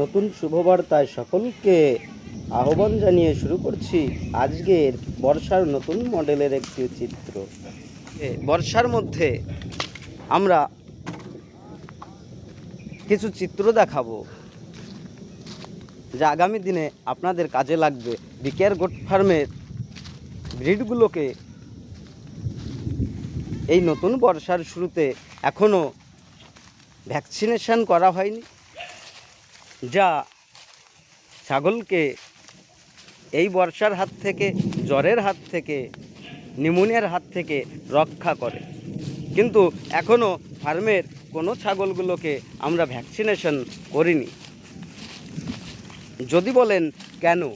নতুন শুভবার্তায় সকলকে আহ্বান জানিয়ে শুরু করছি আজকের বর্ষার নতুন মডেলের একটি চিত্র। বর্ষার মধ্যে আমরা কিছু চিত্র দেখাবো, যা আগামী দিনে আপনাদের কাজে লাগবে। বিকেয়ার গোট ফার্মের ব্রিডগুলোকে এই নতুন বর্ষার শুরুতে এখনও ভ্যাকসিনেশন করা হয়নি। যা ছাগলকে এই বর্ষার হাত থেকে, জ্বরের হাত থেকে নিউমোনিয়ার হাত থেকে রক্ষা করে। কিন্তু এখনও ফার্মের কোনো ছাগলগুলোকে আমরা ভ্যাকসিনেশন করিনি। যদি বলেন কেন?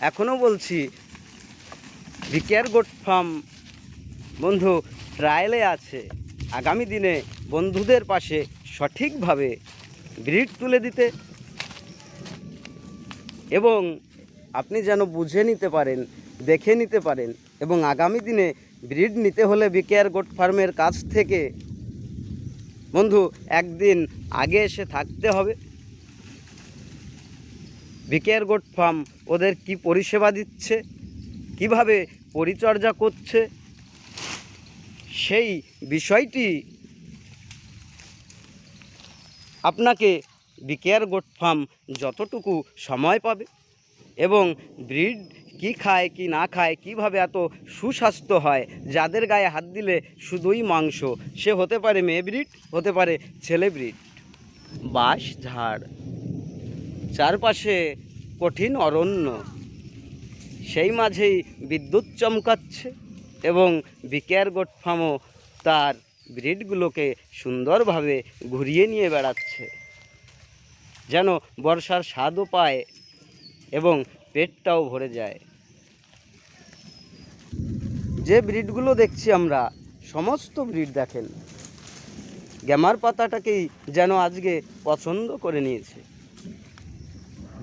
এখনও বলছি, বিকেয়ার গোট ফার্ম বন্ধু ট্রায়ালে আছে। আগামী দিনে বন্ধুদের পাশে সঠিকভাবে ব্রিড তুলে দিতে। এবং আপনি যেন বুঝে নিতে পারেন, দেখে নিতে পারেন এবং আগামী দিনে ব্রিড নিতে হলে বিকেয়ার গোট ফার্মের কাছ থেকে বন্ধু, একদিন আগে এসে থাকতে হবে। বিকেয়ার গোট ফার্ম ওদের কি পরিষেবা দিচ্ছে? কীভাবে পরিচর্যা করছে? সেই বিষয়টি আপনাকে বিকেয়ার গোট ফার্ম যতটুকু সময় পাবে এবং ব্রিড কি খায়, কি না খায়, কীভাবে এত সুস্বাস্থ্য হয়, যাদের গায়ে হাত দিলে শুধুই মাংস, সে হতে পারে মেয়ে ব্রিড, হতে পারে ছেলে ব্রিড। বাঁশ, ঝাড়, চারপাশে কঠিন অরণ্য, সেই মাঝেই বিদ্যুৎ চমকাচ্ছে এবং বিকেয়ার গোট ফার্মও তার ব্রিডগুলোকে সুন্দরভাবে ঘুরিয়ে নিয়ে বেড়াচ্ছে, যেন বর্ষার স্বাদও পায় এবং পেটটাও ভরে যায়। যে ব্রিডগুলো দেখছি আমরা, সমস্ত ব্রিড দেখেন, গ্যামার পাতাটাকেই যেন আজকে পছন্দ করে নিয়েছে।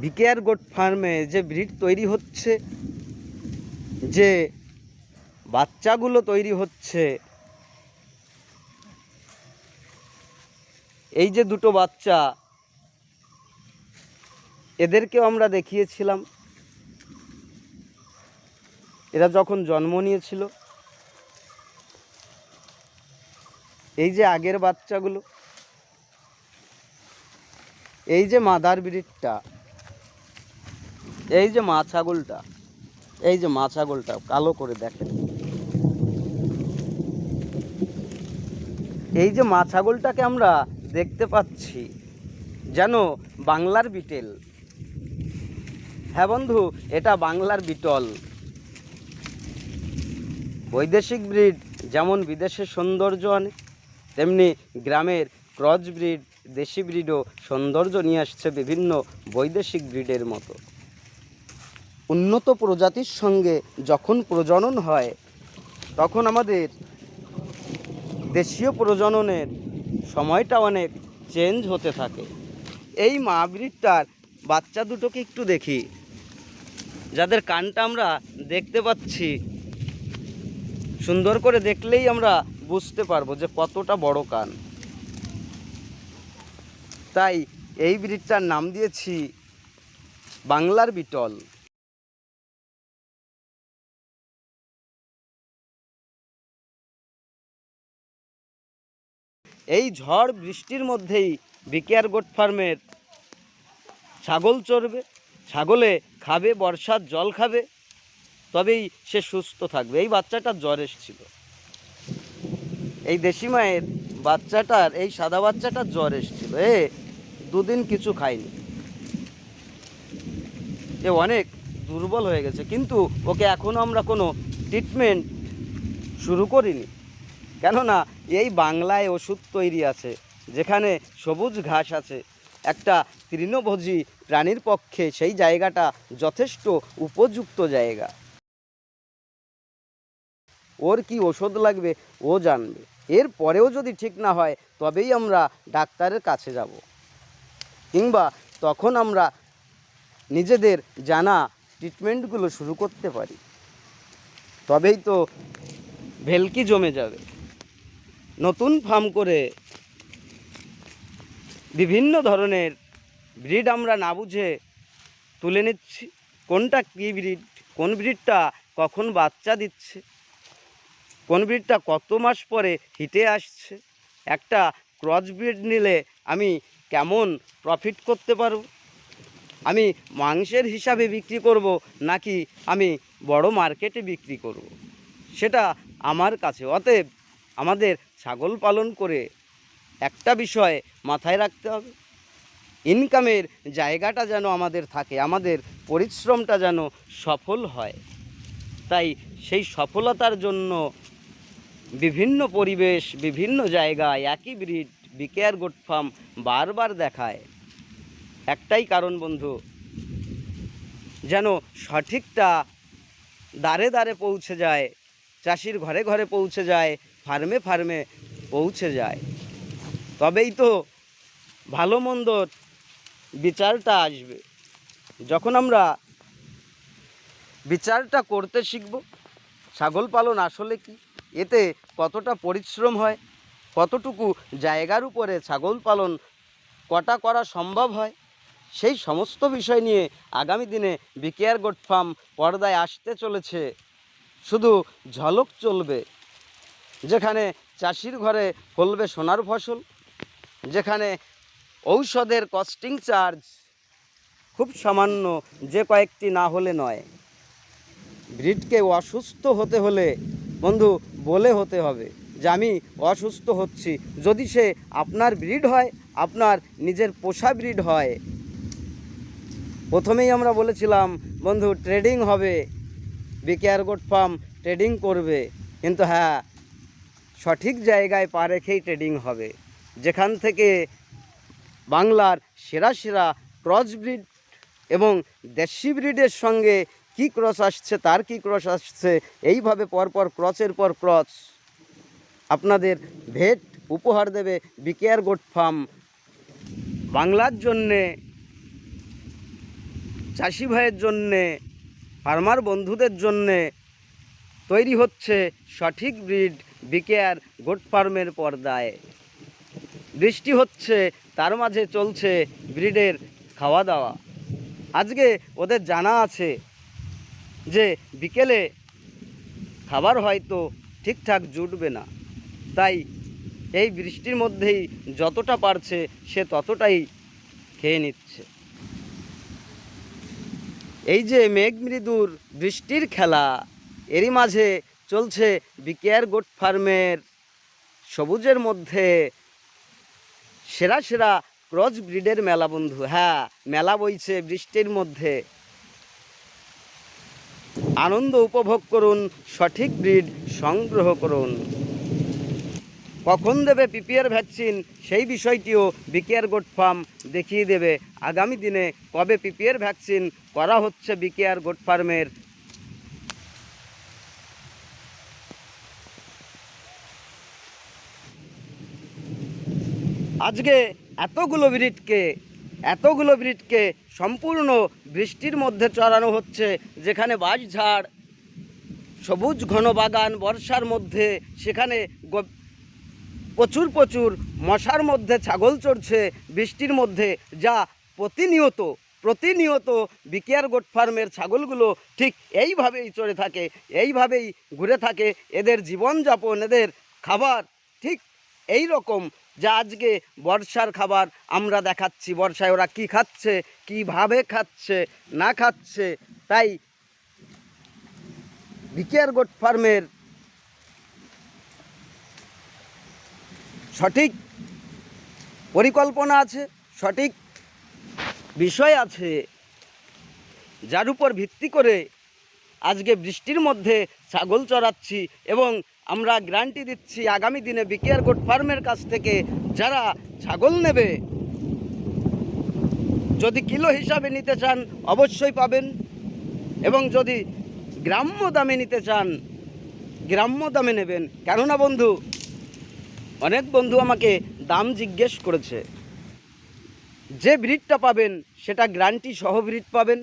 বিকেয়ার গোট ফার্মে যে ব্রিড তৈরি হচ্ছে, যে বাচ্চাগুলো তৈরি হচ্ছে এই যে দুটো বাচ্চা, এদেরকেও আমরা দেখিয়েছিলাম। এরা যখন জন্ম নিয়েছিল, এই যে আগের বাচ্চাগুলো, এই যে মাদার ব্রিডটা, এই যে মা ছাগলটা, এই যে মা ছাগলটা, কালো করে দেখেন। এই যে মা ছাগলটাকে আমরা দেখতে পাচ্ছি। যেন বাংলার বিটেল। হ্যাঁ বন্ধু, এটা বাংলার বিটল। বৈদেশিক ব্রিড যেমন বিদেশের সৌন্দর্য আনে, তেমনি গ্রামের ক্রস ব্রিড, দেশি ব্রিডও সৌন্দর্য নিয়ে আসছে বিভিন্ন বৈদেশিক ব্রিডের মতো। উন্নত প্রজাতির সঙ্গে যখন প্রজনন হয়, তখন আমাদের দেশীয় প্রজননের সময়টা অনেক চেঞ্জ হতে থাকে। এই মা ব্রিডটার বাচ্চা দুটোকে একটু দেখি। যাদের কানটা আমরা দেখতে পাচ্ছি, সুন্দর করে দেখলেই আমরা বুঝতে পারব যে কতটা বড় কান। তাই এই ব্রিডটার নাম দিয়েছি বাংলার বিটল। এই ঝড় বৃষ্টির মধ্যেই বিকেয়ার গোট ফার্মের ছাগল চড়বে, ছাগলে খাবে, বর্ষার জল খাবে, তবেই সে সুস্থ থাকবে। এই বাচ্চাটা জ্বর এসেছিল। এই দেশি মায়ের বাচ্চাটার, এই সাদা বাচ্চাটার জ্বর এসেছিল। এ, দুদিন কিছু খায়নি। এ অনেক দুর্বল হয়ে গেছে। কিন্তু ওকে এখনও আমরা কোনো ট্রিটমেন্ট শুরু করিনি। কেননা এই বাংলায় ওষুধ তৈরি আছে, যেখানে সবুজ ঘাস আছে। একটা তৃণভোজী প্রাণীর পক্ষে সেই জায়গাটা যথেষ্ট উপযুক্ত জায়গা। ওর কি ওষুধ লাগবে, ও জানবে। এর পরেও যদি ঠিক না হয়, তবেই আমরা ডাক্তারের কাছে যাব। কিংবা তখন আমরা নিজেদের জানা ট্রিটমেন্টগুলো শুরু করতে পারি। তবেই তো ভেলকি জমে যাবে। নতুন ফার্ম করে বিভিন্ন ধরনের ব্রিড আমরা না বুঝে তুলে নিচ্ছি কোনটা কী ব্রিড, কোন ব্রিডটা কখন বাচ্চা দিচ্ছে, কোন ব্রিডটা কত মাস পরে হিটে আসছে, একটা ক্রস ব্রিড নিলে আমি কেমন প্রফিট করতে পারব, আমি মাংসের হিসাবে বিক্রি করব নাকি আমি বড় মার্কেটে বিক্রি করব। সেটা আমার কাছে অতএব আমাদের ছাগল পালন করে একটা বিষয় মাথায় রাখতে হবে। ইনকামের জায়গাটা যেন আমাদের থাকে, আমাদের পরিশ্রমটা যেন সফল হয়। তাই সেই সফলতার জন্য বিভিন্ন পরিবেশ, বিভিন্ন জায়গায় একই ব্রিড, বিকেয়ার গোট ফার্ম বারবার দেখায়। একটাই কারণ বন্ধু, যেন সঠিকটা দাঁড়ে দাঁড়ে পৌঁছে যায়, চাষির ঘরে ঘরে পৌঁছে যায় ফার্মে ফার্মে পৌঁছে যায়। তবেই তো ভালো মন্দর বিচারটা আসবে। যখন আমরা বিচারটা করতে শিখব, ছাগল পালন আসলে কি? এতে কতটা পরিশ্রম হয়? কতটুকু জায়গার উপরে ছাগল পালন কটা করা সম্ভব হয়? সেই সমস্ত বিষয় নিয়ে আগামী দিনে বিকেয়ার গোট ফার্ম পর্দায় আসতে চলেছে। শুধু ঝলক চলবে। যেখানে চাষির ঘরে ফলবে সোনার ফসল, যেখানে ঔষধের কস্টিং চার্জ খুব সামান্য, যে কয়েকটি না হলে নয়। ব্রিডকে অসুস্থ হতে হলে, বন্ধু, বলে হতে হবে যে আমি অসুস্থ হচ্ছি। যদি সে আপনার ব্রিড হয়, আপনার নিজের পোষা ব্রিড হয়। প্রথমেই আমরা বলেছিলাম, বন্ধু, ট্রেডিং হবে। বিকেয়ার গোট ফার্ম ট্রেডিং করবে। কিন্তু হ্যাঁ সঠিক জায়গায় পা রেখেই ট্রেডিং হবে। যেখান থেকে বাংলার সেরা সেরা ক্রস ব্রিড এবং দেশি ব্রিডের সঙ্গে কি ক্রস আসছে, তার কি ক্রস আসছে, এইভাবে পরপর ক্রসের পর ক্রস আপনাদের ভেট উপহার দেবে বিকেয়ার গোট ফার্ম বাংলার জন্যে, চাষি ভাইয়ের জন্যে ফার্মার বন্ধুদের জন্যে তৈরি হচ্ছে সঠিক ব্রিড বিকেয়ার গোট ফার্মের পর্দায়। বৃষ্টি হচ্ছে, তার মাঝে চলছে ব্রিডের খাওয়া দাওয়া আজকে ওদের জানা আছে যে বিকেলে খাবার হয়তো ঠিকঠাক জুটবে না। তাই এই বৃষ্টির মধ্যেই যতটা পারছে সে ততটাই খেয়ে নিচ্ছে। এই যে মেঘ মৃদুর বৃষ্টির খেলা, এরই মাঝে চলছে বিকেয়ার গোট ফার্মের সবুজের মধ্যে সেরা সেরা ক্রস ব্রিডের মেলা বন্ধু। হ্যাঁ মেলা বইছে বৃষ্টির মধ্যে। আনন্দ উপভোগ করুন, সঠিক ব্রিড সংগ্রহ করুন। কখন দেবে পিপিআর ভ্যাকসিন সেই বিষয়টিও বিকেআর গোট ফার্ম দেখিয়ে দেবে। আগামী দিনে কবে পিপিআর ভ্যাকসিন করা হচ্ছে বিকেআর গোট ফার্মের আজকে এতগুলো ব্রিডকে এতগুলো ব্রিডকে সম্পূর্ণ বৃষ্টির মধ্যে চড়ানো হচ্ছে, যেখানে বাঁশঝাড়, সবুজ ঘন বাগান, বর্ষার মধ্যে, সেখানে প্রচুর প্রচুর মশার মধ্যে ছাগল চড়ছে বৃষ্টির মধ্যে, যা প্রতিনিয়ত প্রতিনিয়ত বিকেয়ার গোট ফার্মের ছাগলগুলো ঠিক এইভাবেই চড়ে থাকে, এইভাবেই ঘুরে থাকে, এদের জীবনযাপন, এদের খাবার ঠিক এই রকম যে আজকে বর্ষার খাবার আমরা দেখাচ্ছি। বর্ষায় ওরা কি খাচ্ছে, কীভাবে খাচ্ছে, না খাচ্ছে, তাই বিকেয়ার গোট ফার্মের সঠিক পরিকল্পনা আছে, সঠিক বিষয় আছে, যার উপর ভিত্তি করে আজকে বৃষ্টির মধ্যে ছাগল চড়াচ্ছি এবং আমরা গ্যারান্টি দিচ্ছি আগামী দিনে বিকেয়ার গোট ফার্মের কাছ থেকে যারা ছাগল নেবে, যদি কিলো হিসাবে নিতে চান অবশ্যই পাবেন এবং যদি গ্রাম্য দামে নিতে চান, গ্রাম্য দামে নেবেন। কেননা বন্ধু, অনেক বন্ধু আমাকে দাম জিজ্ঞেস করেছে, যে ব্রিডটা পাবেন সেটা গ্যারান্টি সহ ব্রিড পাবেন।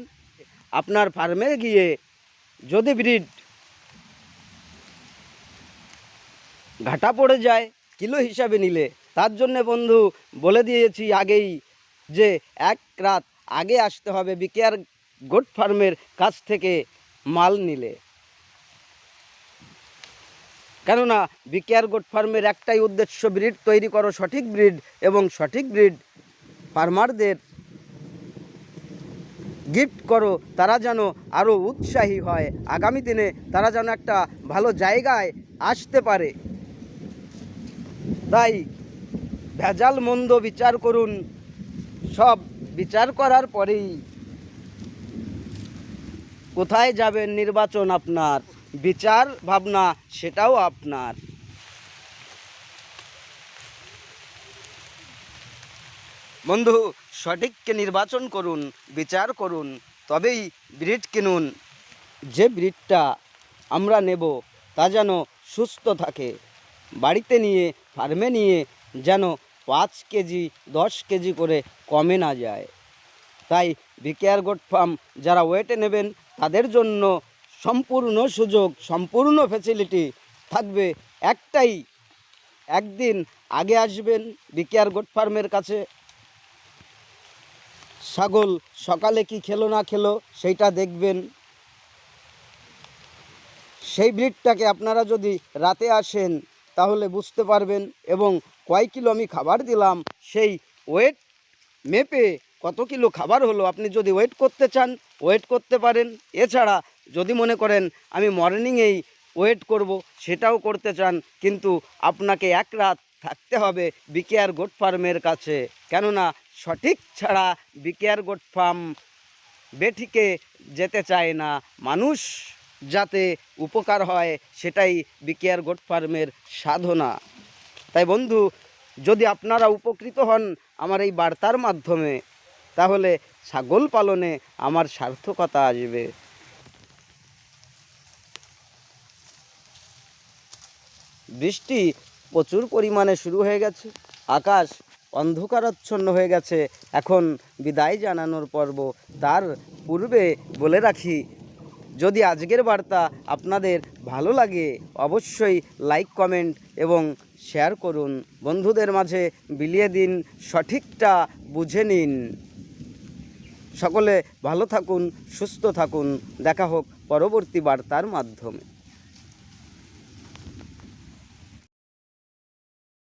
আপনার ফার্মে গিয়ে যদি ব্রিড ঘাটা পড়ে যায়, কিলো হিসাবে নিলে। তার জন্যে বন্ধু, বলে দিয়েছি আগেই যে এক রাত আগে আসতে হবে বিকেয়ার গোট ফার্মের কাছ থেকে মাল নিলে। কেননা বিকেয়ার গোট ফার্মের একটাই উদ্দেশ্য ব্রিড তৈরি করো সঠিক ব্রিড এবং সঠিক ব্রিড ফার্মারদের গিফট করো। তারা যেন আরও উৎসাহী হয়। আগামী দিনে তারা যেন একটা ভালো জায়গায় আসতে পারে। তাই ভেজাল মন্দ বিচার করুন। সব বিচার করার পরেই কোথায় যাবেন নির্বাচন আপনার? বিচার ভাবনা সেটাও আপনার। বন্ধু, সঠিককে নির্বাচন করুন, বিচার করুন, তবেই ব্রিড কিনুন। যে ব্রিডটা আমরা নেব, তা যেন সুস্থ থাকে। বাড়িতে নিয়ে ফার্মে নিয়ে যেন পাঁচ কেজি, দশ কেজি করে কমে না যায়। তাই বিকেয়ার গোট ফার্ম যারা ওয়েটে নেবেন, তাদের জন্য সম্পূর্ণ সুযোগ, সম্পূর্ণ ফেসিলিটি থাকবে একটাই। একদিন আগে আসবেন বিকেয়ার গোট ফার্মের কাছে। ছাগল সকালে কি খেলো না খেলো সেইটা দেখবেন। সেই ব্রিডটাকে আপনারা যদি রাতে আসেন তাহলে বুঝতে পারবেন এবং কয় কিলো আমি খাবার দিলাম, সেই ওয়েট মেপে কত কিলো খাবার হলো আপনি যদি ওয়েট করতে চান ওয়েট করতে পারেন। এছাড়া যদি মনে করেন আমি মর্নিংয়েই ওয়েট করব, সেটাও করতে চান, কিন্তু আপনাকে এক রাত থাকতে হবে বিকেআর গোট ফার্মের কাছে। কেননা সঠিক ছাড়া বিকেআর গোট ফার্ম বেঠিকে যেতে চায় না। মানুষ যাতে উপকার হয় সেটাই বিকেআর গোট ফার্মের সাধনা। তাই বন্ধু, যদি আপনারা উপকৃত হন আমার এই বার্তার মাধ্যমে, তাহলে ছাগল পালনে আমার সার্থকতা আসবে। বৃষ্টি প্রচুর পরিমাণে শুরু হয়ে গেছে, আকাশ অন্ধকারাচ্ছন্ন হয়ে গেছে। এখন বিদায় জানানোর পর্ব তার পূর্বে বলে রাখি যদি আজকের বার্তা আপনাদের ভালো লাগে, অবশ্যই লাইক কমেন্ট এবং শেয়ার করুন। বন্ধুদের মাঝে বিলিয়ে দিন, সঠিকটা বুঝে নিন। সকলে ভালো থাকুন, সুস্থ থাকুন। দেখা হোক পরবর্তী বার্তার মাধ্যমে।